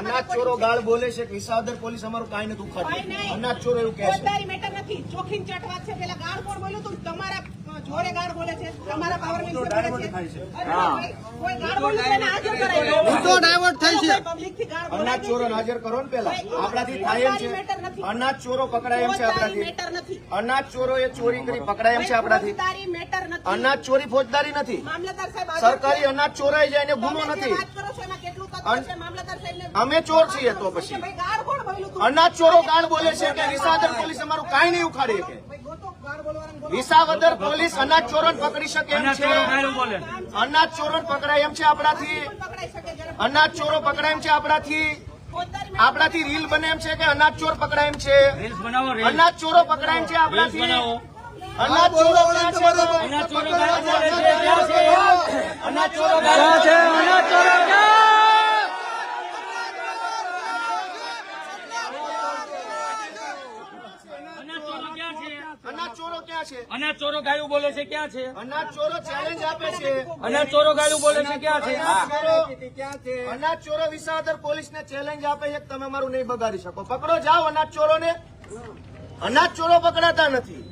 અનાજ ચોરો ગાળ બોલે છે કે વિસાવદર પોલીસ અમારું કાંઈ નથી કોઈ અનાજ ચોરો એવું કહે છે. મેટર નથી. ચોખીન ચટવા છે પેલા ગાળ કોણ બોલ્યું તું? તમારા જોડે ગાળ બોલે છે. તમારા પાવર મિનિસ્ટર બોલે છે. કોઈ ગાળ બોલ્યું તો હાજર કરાવી મુદ્દો ડાયવર્ટ થાય છે. પબ્લિકથી ગાળ બોલાય અનાજ ચોરો હાજર કરો ને પેલા. આપણાથી થાય એમ છે. અનાજ ચોરો પકડાય એમ છે આપણાથી. અનાજ ચોરો એ ચોરી કરી પકડાય એમ છે આપણાથી. ફોજદારી મેટર નથી. અનાજ ચોરી ફોજદારી નથી. સરકારી. અનાજ ચોરાઈ જાય એને ગુનો નથી. અમે ચોર છીએ તો પછી. અનાજ ચોરો ગાળ બોલે છે કે વિસાવદર પોલીસ અમારું કાંઈ નહીં ઉખાડે કે. ભાઈ ગોતો ગાળ બોલવાળાને બોલો. વિસાવદર પોલીસ અનાજ ચોરોને પકડી શકે એમ છે. અનાજ ચોરોને પકડાય એમ છે આપણાથી. શકે અનાજ ચોરો પકડાય એમ છે આપણાથી. આપણાથી રીલ બને એમ છે કે અનાજ ચોર પકડાય એમ છે. રીલ્સ અનાજ ચોરો પકડાય એમ છે આપણાથી. અનાજ ચોરો અનાજ ચોરો અનાજ ચોરો ક્યાં? અનાજ ચોરો ક્યાં છે અનાજ ચોરો ક્યાં છે? અનાજ ચોરો ગાયું બોલે છે ક્યાં છે? અનાજ ચોરો ચેલેન્જ આપે છે. અનાજ ચોરો ગાયું બોલે છે ક્યાં છે? અનાજ ચોરો અનાજ પોલીસ ને ચેલેન્જ આપે છે તમે મારું નહીં બગાડી શકો. પકડો જાઓ અનાજ ચોરોને. અનાજ ચોરો પકડાતા નથી.